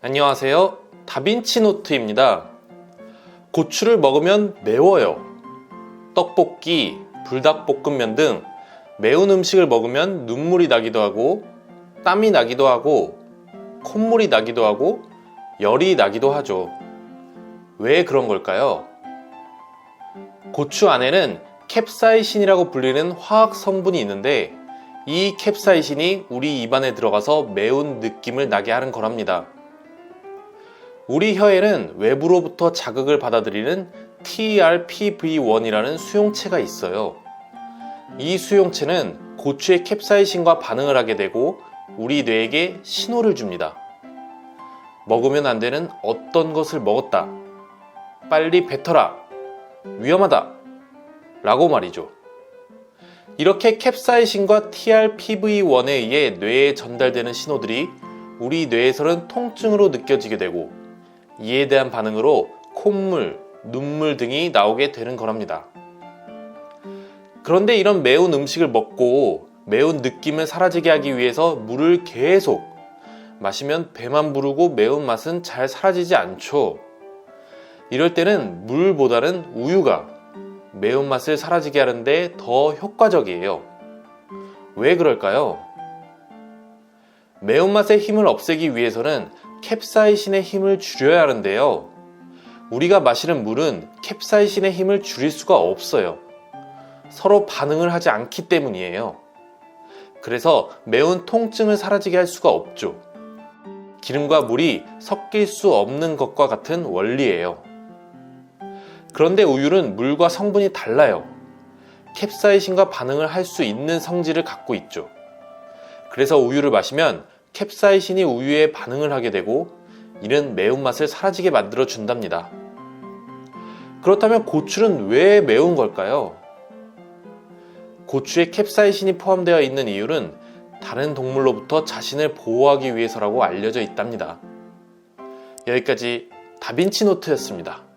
안녕하세요. 다빈치 노트입니다. 고추를 먹으면 매워요. 떡볶이, 불닭볶음면 등 매운 음식을 먹으면 눈물이 나기도 하고, 땀이 나기도 하고, 콧물이 나기도 하고, 열이 나기도 하죠. 왜 그런 걸까요? 고추 안에는 캡사이신이라고 불리는 화학 성분이 있는데, 이 캡사이신이 우리 입안에 들어가서 매운 느낌을 나게 하는 거랍니다. 우리 혀에는 외부로부터 자극을 받아들이는 TRPV1이라는 수용체가 있어요. 이 수용체는 고추의 캡사이신과 반응을 하게 되고 우리 뇌에게 신호를 줍니다. 먹으면 안 되는 어떤 것을 먹었다. 빨리 뱉어라. 위험하다. 라고 말이죠. 이렇게 캡사이신과 TRPV1에 의해 뇌에 전달되는 신호들이 우리 뇌에서는 통증으로 느껴지게 되고 이에 대한 반응으로 콧물, 눈물 등이 나오게 되는 거랍니다. 그런데 이런 매운 음식을 먹고 매운 느낌을 사라지게 하기 위해서 물을 계속 마시면 배만 부르고 매운맛은 잘 사라지지 않죠. 이럴 때는 물보다는 우유가 매운맛을 사라지게 하는데 더 효과적이에요. 왜 그럴까요? 매운맛의 힘을 없애기 위해서는 캡사이신의 힘을 줄여야 하는데요. 우리가 마시는 물은 캡사이신의 힘을 줄일 수가 없어요. 서로 반응을 하지 않기 때문이에요. 그래서 매운 통증을 사라지게 할 수가 없죠. 기름과 물이 섞일 수 없는 것과 같은 원리예요. 그런데 우유는 물과 성분이 달라요. 캡사이신과 반응을 할 수 있는 성질을 갖고 있죠. 그래서 우유를 마시면 캡사이신이 우유에 반응을 하게 되고 이는 매운맛을 사라지게 만들어 준답니다. 그렇다면 고추는 왜 매운 걸까요? 고추에 캡사이신이 포함되어 있는 이유는 다른 동물로부터 자신을 보호하기 위해서라고 알려져 있답니다. 여기까지 다빈치 노트였습니다.